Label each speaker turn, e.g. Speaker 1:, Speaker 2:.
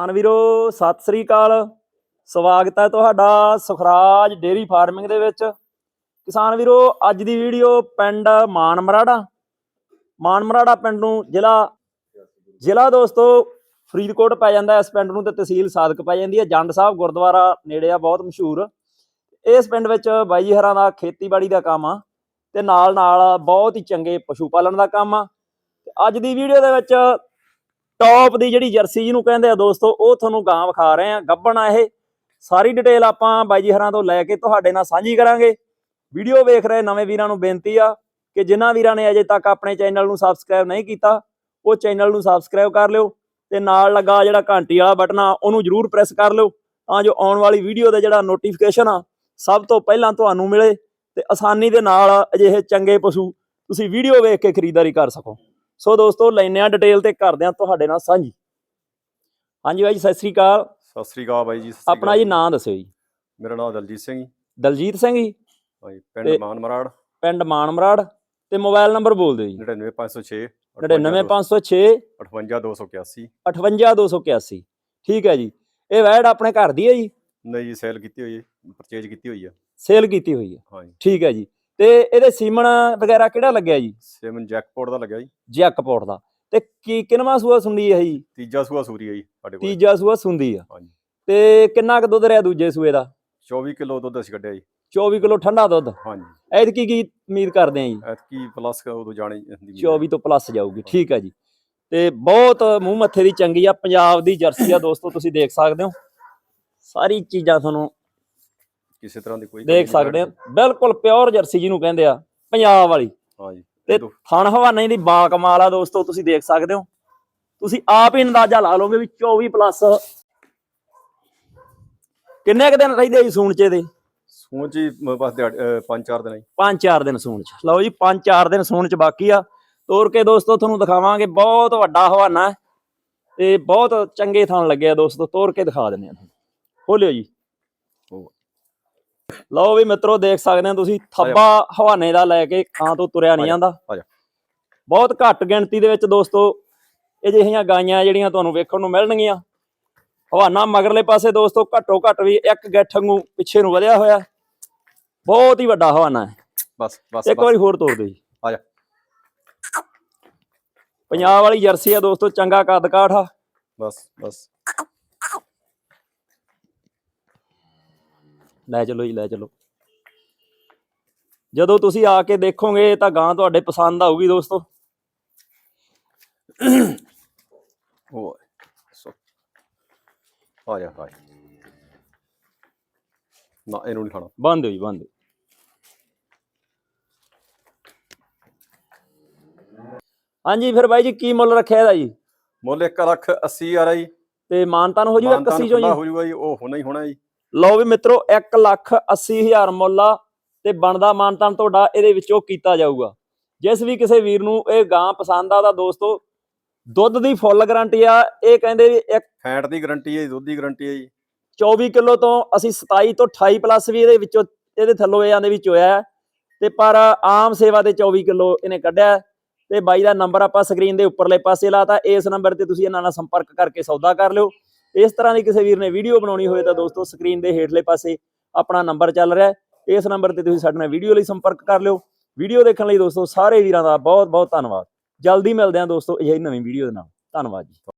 Speaker 1: ਕਿਸਾਨ ਵੀਰੋ, ਸਤਿ ਸ੍ਰੀ ਅਕਾਲ। ਸਵਾਗਤ ਹੈ ਤੁਹਾਡਾ ਸੁਖਰਾਜ ਡੇਰੀ ਫਾਰਮਿੰਗ ਦੇ ਵਿੱਚ। ਕਿਸਾਨ ਵੀਰੋ, ਅੱਜ ਦੀ ਵੀਡੀਓ ਪਿੰਡ ਮਾਨਮਰਾੜਾ। ਮਾਨਮਰਾੜਾ ਪਿੰਡ ਨੂੰ ਜ਼ਿਲ੍ਹਾ ਜ਼ਿਲ੍ਹਾ ਦੋਸਤੋ, ਫਰੀਦਕੋਟ ਪੈ ਜਾਂਦਾ ਇਸ ਪਿੰਡ ਨੂੰ ਤੇ ਤਹਿਸੀਲ ਸਾਦਕ ਪੈ ਜਾਂਦੀ ਹੈ। ਜੰਡ ਸਾਹਿਬ ਗੁਰਦੁਆਰਾ ਨੇੜੇ ਆ, ਬਹੁਤ ਮਸ਼ਹੂਰ। ਇਸ ਪਿੰਡ ਵਿੱਚ ਬਾਈ ਜੀ ਹਰਾਂ ਦਾ ਖੇਤੀਬਾੜੀ ਦਾ ਕੰਮ ਆ ਤੇ ਨਾਲ ਨਾਲ ਬਹੁਤ ਹੀ ਚੰਗੇ ਪਸ਼ੂ ਪਾਲਣ ਦਾ ਕੰਮ ਆ। ਅੱਜ ਦੀ ਵੀਡੀਓ ਦੇ ਵਿੱਚ ਟੌਪ ਦੀ ਜਿਹੜੀ ਜਰਸੀ ਜਿਹਨੂੰ ਕਹਿੰਦੇ ਆ ਦੋਸਤੋ, ਉਹ ਤੁਹਾਨੂੰ ਗਾਂ ਵਿਖਾ ਰਹੇ ਆ ਗੱਬਣ ਆ ਇਹ। ਸਾਰੀ ਡਿਟੇਲ ਆਪਾਂ ਬਾਈ ਜੀ ਹਰਾਂ ਤੋਂ ਲੈ ਕੇ ਤੁਹਾਡੇ ਨਾਲ ਸਾਂਝੀ ਕਰਾਂਗੇ। ਵੀਡੀਓ ਵੇਖ ਰਹੇ ਨਵੇਂ ਵੀਰਾਂ ਨੂੰ ਬੇਨਤੀ ਆ ਕਿ ਜਿਨ੍ਹਾਂ ਵੀਰਾਂ ਨੇ ਅਜੇ ਤੱਕ ਆਪਣੇ ਚੈਨਲ ਨੂੰ ਸਬਸਕ੍ਰਾਈਬ ਨਹੀਂ ਕੀਤਾ, ਉਹ ਚੈਨਲ ਨੂੰ ਸਬਸਕ੍ਰਾਈਬ ਕਰ ਲਿਓ ਤੇ ਨਾਲ ਲੱਗਾ ਜਿਹੜਾ ਘੰਟੀ ਵਾਲਾ ਬਟਨ ਆ, ਉਹਨੂੰ ਜਰੂਰ ਪ੍ਰੈਸ ਕਰ ਲਿਓ ਤਾਂ ਜੋ ਆਉਣ ਵਾਲੀ ਵੀਡੀਓ ਦਾ ਜਿਹੜਾ ਨੋਟੀਫਿਕੇਸ਼ਨ ਆ, ਸਭ ਤੋਂ ਪਹਿਲਾਂ ਤੁਹਾਨੂੰ ਮਿਲੇ ਤੇ ਆਸਾਨੀ ਦੇ ਨਾਲ ਅਜਿਹੇ ਚੰਗੇ ਪਸ਼ੂ ਤੁਸੀਂ ਵੀਡੀਓ ਵੇਖ ਕੇ ਖਰੀਦਦਾਰੀ ਕਰ ਸਕੋ। ਸੋ ਦੋਸਤੋ ਲੈਨੇ ਆ ਡਿਟੇਲ ਤੇ ਕਰਦੇ ਆ ਤੁਹਾਡੇ ਨਾਲ ਸਾਂਝੀ। ਹਾਂਜੀ ਬਾਈ ਜੀ ਸਤਿ ਸ੍ਰੀ ਅਕਾਲ।
Speaker 2: ਸਤਿ ਸ੍ਰੀ ਅਕਾਲ ਬਾਈ ਜੀ
Speaker 1: ਆਪਣਾ ਜੀ ਨਾਂ ਦੱਸਿਓ ਜੀ।
Speaker 2: ਮੇਰਾ ਨਾਮ ਦਲਜੀਤ ਸਿੰਘ ਜੀ।
Speaker 1: ਦਲਜੀਤ ਸਿੰਘ ਜੀ?
Speaker 2: ਹਾਂਜੀ ਪਿੰਡ ਮਾਨਮਰਾੜ।
Speaker 1: ਪਿੰਡ ਮਾਨਮਰਾੜ। ਤੇ ਮੋਬਾਈਲ ਨੰਬਰ ਬੋਲ ਦਿਓ ਜੀ।
Speaker 2: 99506
Speaker 1: 99506
Speaker 2: 58281
Speaker 1: 58281 ਠੀਕ ਹੈ ਜੀ। ਇਹ ਵੈਡ ਆਪਣੇ ਘਰ ਦੀ ਹੈ ਜੀ?
Speaker 2: ਨਹੀਂ ਜੀ ਸੇਲ ਕੀਤੀ ਹੋਈ ਹੈ ਪਰਚੇਜ ਕੀਤੀ ਹੋਈ ਹੈ।
Speaker 1: ਸੇਲ ਕੀਤੀ ਹੋਈ ਹੈ।
Speaker 2: ਹਾਂਜੀ।
Speaker 1: ਠੀਕ ਹੈ ਜੀ। ਤੇ ਇਹਦੇ ਸੀਮਨ ਵਗੈਰਾ ਕਿਹੜਾ ਲੱਗਿਆ ਜੀ?
Speaker 2: ਸੇਮਨ ਜੈਕਪੋਰਟ ਦਾ ਲੱਗਿਆ ਜੀ।
Speaker 1: ਜੈਕਪੋਰਟ ਦਾ। ਤੇ ਕੀ ਕਿੰਨਵਾਂ ਸੂਆ ਸੁੰਦੀ ਹੈ ਜੀ?
Speaker 2: ਤੀਜਾ ਸੂਆ ਸੂਰੀ ਹੈ ਜੀ ਸਾਡੇ ਕੋਲ।
Speaker 1: ਤੀਜਾ ਸੂਆ ਸੁੰਦੀ ਆ।
Speaker 2: ਹਾਂਜੀ।
Speaker 1: ਤੇ ਕਿੰਨਾ ਕੁ ਦੁੱਧ ਰਿਹਾ ਦੂਜੇ ਸੂਏ ਦਾ?
Speaker 2: 24 ਕਿਲੋ ਦੁੱਧ ਅਸੀਂ ਕੱਢਿਆ ਜੀ।
Speaker 1: 24 ਕਿਲੋ ਠੰਡਾ ਦੁੱਧ।
Speaker 2: ਹਾਂਜੀ।
Speaker 1: ਐਤਕੀ ਕੀ ਉਮੀਦ ਕਰਦੇ ਆ ਜੀ?
Speaker 2: ਐਤਕੀ ਪਲੱਸ ਉਦੋਂ ਜਾਣੀ ਹੁੰਦੀ
Speaker 1: 24 ਤੋਂ ਪਲੱਸ ਜਾਊਗੀ। ਠੀਕ ਹੈ ਜੀ। ਤੇ ਬਹੁਤ ਮੂੰਹ ਮੱਥੇ ਦੀ ਚੰਗੀ ਆ। ਪੰਜਾਬ ਦੀ ਜਰਸੀ ਆ ਦੋਸਤੋ ਤੁਸੀਂ ਦੇਖ ਸਕਦੇ ਹੋ। ਸਾਰੀ ਚੀਜ਼ਾਂ ਤੁਹਾਨੂੰ
Speaker 2: ਕਿਸੇ ਤਰ੍ਹਾਂ ਦੀ ਕੋਈ
Speaker 1: ਦੇਖ ਸਕਦੇ ਆ। ਬਿਲਕੁਲ ਪਿਓਰ ਜਰਸੀ ਜਿਹਨੂੰ ਕਹਿੰਦੇ ਆ ਪੰਜਾਬ ਵਾਲੀ।
Speaker 2: ਹਾਂਜੀ
Speaker 1: ਤੇ
Speaker 2: ਦੋ-
Speaker 1: ਥਣ ਹਵਾਨੇ ਦੀ ਬਾ ਕਮਾਲ ਆ ਦੋਸਤੋ ਤੁਸੀਂ ਦੇਖ ਸਕਦੇ ਹੋ। ਤੁਸੀਂ ਆਪ ਹੀ ਅੰਦਾਜ਼ਾ ਲਾ ਲਓਗੇ ਵੀ 24 ਪਲੱਸ ਕਿੰਨੇ ਕੁ ਦਿਨ ਰਹਿੰਦੇ ਜੀ ਸੂਣ ਚ ਇਹਦੇ?
Speaker 2: ਸੂਣ ਜੀ ਮ- ਬਸ ਦਿਹਾੜੀ- ਅਹ ਪੰਜ ਚਾਰ ਦਿਨ ਜੀ।
Speaker 1: ਪੰਜ ਚਾਰ ਦਿਨ ਸੂਣ ਚ। ਲਓ ਜੀ ਪੰਜ ਚਾਰ ਦਿਨ ਸੂਣ ਚ ਬਾਕੀ ਆ। ਤੋਰ ਕੇ ਦੋਸਤੋ ਤੁਹਾਨੂੰ ਦਿਖਾਵਾਂਗੇ ਬਹੁਤ ਵੱਡਾ ਹਵਾਨਾ ਹੈ। ਤੇ ਬਹੁਤ ਚੰਗੇ ਥਣ ਲੱਗੇ ਆ ਦੋਸਤੋ ਤੋਰ ਕੇ ਦਿਖਾ ਦਿੰਦੇ ਆ ਤੁਹਾਨੂੰ। ਖੋਲਿਓ ਜੀ। ਲਓ ਵੀ ਮਿੱਤਰੋ ਦੇਖ ਸਕਦੇ ਆ ਤੁਸੀਂ ਥੱਬਾ ਹਵਾਨੇ ਦਾ ਲੈ ਕੇ ਥਾਂ ਤੋਂ ਤੁਰਿਆ ਨਹੀਂ ਜਾਂਦਾ। ਬਹੁਤ ਘੱਟ ਗਿਣਤੀ ਦੇ ਵਿੱਚ ਦੋਸਤੋ ਇਹ ਜਿਹੀਆਂ ਗਾਈਆਂ ਜਿਹੜੀਆਂ ਤੁਹਾਨੂੰ ਵੇਖਣ ਨੂੰ ਮਿਲਣਗੀਆਂ। ਹਵਾਨਾ ਮਗਰਲੇ ਪਾਸੇ ਦੋਸਤੋ ਘੱਟੋ ਘੱਟ ਵੀ ਇੱਕ ਗਿੱਠ ਵਾਂਗੂ ਪਿੱਛੇ ਨੂੰ ਵਧਿਆ ਹੋਇਆ। ਬਹੁਤ ਹੀ ਵੱਡਾ ਹਵਾਨਾ ਹੈ।
Speaker 2: ਬਸ ਬਸ
Speaker 1: ਇੱਕ। ਵਾਰੀ ਹੋਰ ਤੋੜ ਦਿਓ ਜੀ।
Speaker 2: ਆ ਜਾ।
Speaker 1: ਪੰਜਾਬ ਵਾਲੀ ਜਰਸੀ ਆ ਦੋਸਤੋ ਚੰਗਾ ਕੱਦ ਕਾਠ ਆ।
Speaker 2: ਬਸ ਬਸ।
Speaker 1: ਲੈ ਚਲੋ ਜੀ ਲੈ ਚਲੋ। ਜਦੋਂ ਤੁਸੀਂ ਆ ਕੇ ਦੇਖੋਗੇ ਤਾਂ ਗਾਂ ਤੁਹਾਡੇ ਪਸੰਦ ਆਊਗੀ ਦੋਸਤੋ।
Speaker 2: ਉਹ ਸੋ ਆ ਜਾ ਜਾ। ਨਾ ਇਹਨੂੰ ਨਹੀਂ ਖਾਣਾ
Speaker 1: ਬੰਦ ਜੀ ਬੰਦ ਹਾਂਜੀ ਫਿਰ ਬਾਈ ਜੀ ਕੀ ਮੁੱਲ ਰੱਖਿਆ ਇਹਦਾ ਜੀ?
Speaker 2: ਮੁੱਲ 1 ਲੱਖ 80 ਆ ਜੀ।
Speaker 1: ਤੇ ਮਾਨਤਾਨ ਹੋ ਜੂਗਾ ਕੱਸੀ ਚੋਂ ਜੀ?
Speaker 2: ਹੋ ਜੂਗਾ ਜੀ ਉਹ ਹੋਣਾ ਹੀ ਹੋਣਾ ਜੀ।
Speaker 1: ਲਓ ਵੀ ਮਿੱਤਰੋ 1 ਲੱਖ 80 ਹਜ਼ਾਰ ਮੁੱਲ ਆ ਤੇ ਬਣਦਾ ਮਾਨਤਾਨ ਤੁਹਾਡਾ ਇਹਦੇ ਵਿੱਚੋਂ ਕੀਤਾ ਜਾਊਗਾ ਜਿਸ ਵੀ ਕਿਸੇ ਵੀਰ ਨੂੰ ਇਹ ਗਾਂ ਪਸੰਦ ਆ ਤਾਂ ਦੋਸਤੋ ਦੁੱਧ ਦੀ ਫੁੱਲ ਗਾਰੰਟੀ ਆ ਇਹ ਕਹਿੰਦੇ ਵੀ ਇੱਕ
Speaker 2: ਫੈਟ ਦੀ ਗਾਰੰਟੀ ਹੈ ਦੁੱਧ ਦੀ ਗਾਰੰਟੀ ਹੈ ਜੀ
Speaker 1: 24 ਕਿਲੋ ਤੋਂ ਅਸੀਂ 27 ਤੋਂ 28 ਪਲੱਸ ਵੀ ਇਹਦੇ ਵਿੱਚੋਂ ਇਹਦੇ ਥੱਲੋਂ ਇਹ ਦੇ ਵਿੱਚ ਹੋਇਆ। ਤੇ ਪਰ ਆਮ ਸੇਵਾ ਤੇ 24 ਕਿਲੋ ਇਹਨੇ ਕੱਢਿਆ। ਤੇ ਬਾਈ ਦਾ ਨੰਬਰ ਆਪਾਂ ਸਕਰੀਨ ਦੇ ਉੱਪਰਲੇ ਪਾਸੇ ਲਾਤਾ ਇਸ ਨੰਬਰ ਤੇ ਤੁਸੀਂ ਇਹਨਾਂ ਨਾਲ ਸੰਪਰਕ ਕਰਕੇ ਸੌਦਾ ਕਰ ਲਿਓ ਇਸ ਤਰ੍ਹਾਂ ਦੀ ਕਿਸੇ ਵੀਰ ਨੇ ਵੀਡੀਓ ਬਣਾਉਣੀ ਹੋਵੇ ਤਾਂ ਦੋਸਤੋ ਸਕਰੀਨ ਦੇ ਹੇਠਲੇ ਪਾਸੇ ਆਪਣਾ ਨੰਬਰ ਚੱਲ ਰਿਹਾ ਹੈ। ਇਸ ਨੰਬਰ ਤੇ ਤੁਸੀਂ ਸਾਡੇ ਨਾਲ ਵੀਡੀਓ ਲਈ ਸੰਪਰਕ ਕਰ ਲਿਓ। ਵੀਡੀਓ ਦੇਖਣ ਲਈ ਦੋਸਤੋ, ਸਾਰੇ ਵੀਰਾਂ ਦਾ ਬਹੁਤ ਬਹੁਤ ਧੰਨਵਾਦ। ਜਲਦੀ ਮਿਲਦੇ ਹਾਂ ਦੋਸਤੋ, ਅਜਿਹੀ ਨਵੀਂ ਵੀਡੀਓ ਦੇ ਨਾਲ। ਧੰਨਵਾਦ ਜੀ।